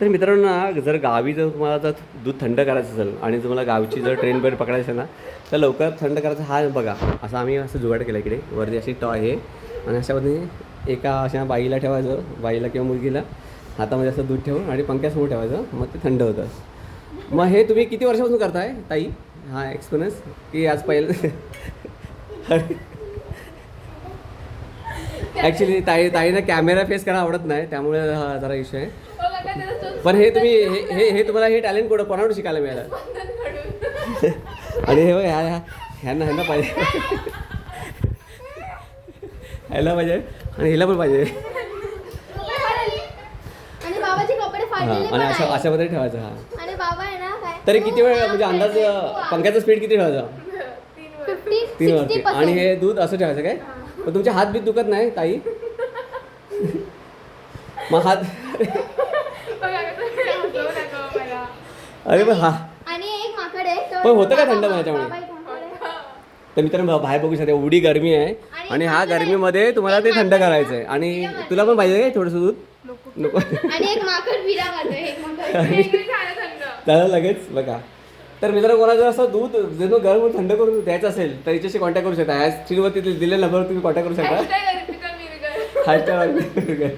तर मित्रांनो ना जर गावी जर तुम्हाला जर दूध थंड करायचं असेल आणि तुम्हाला गावची जर ट्रेन बेड पकडायचं असेल ना तर लवकर थंड करायचं हा बघा. असं आम्ही असं जुगाड केलं इकडे. वरती अशी टॉय आहे. आणि अशामध्ये एका अशा बाईला ठेवायचं बाईला किंवा मुलगीला हातामध्ये असं दूध ठेवून आणि पंख्यासमोर ठेवायचं. मग ते थंड होतं. मग हे तुम्ही किती वर्षापासून करताय ताई? हा एक्सपिरियन्स की आज पहिलं ॲक्च्युली ताई ताईनं कॅमेरा फेस करायला आवडत नाही त्यामुळे हा जरा इश्यू आहे. पण हे तुम्ही हे हे हे तुम्हाला हे टॅलेंट कुठं? कोणाकडून शिकायला मिळालं? आणि हे बघ ह्या ह्या- ह्यांना ह्यांना पाहिजे. ह्याला पाहिजे. आणि हिला पण पाहिजे. आणि हां आणि अशा मध्ये ठेवायचं हा. तरी किती वेळ म्हणजे अंदाज पंख्याचा स्पीड किती ठेवायचा? तीन वरती. आणि हे दूध असं ठेवायचं काय? पण तुमचे हात बीत दुखत नाही ताई? मग हात अरे पण हा. आणि एक माकड आहे तो- पण होतं का थंड माझ्यामुळे? तर मित्रांनो बाहेर बघू शकता एवढी गरमी आहे. आणि ह्या गरमीमध्ये तुम्हाला ते थंड करायचं आहे आणि तुला पण पाहिजे काय थोडंसं दूध? नको. आणि एक माकड विरा करतोय एक माकड. त्याला लगेच बघा. तर मित्रांनो कोणाचं असं दूध जर गरम थंड करून द्यायचं असेल तर याच्याशी कॉन्टॅक्ट करू शकता. ह्या स्क्रीनवरती दिलेल्या नंबरवर तुम्ही कॉन्टॅक्ट करू शकता. हॅशटॅग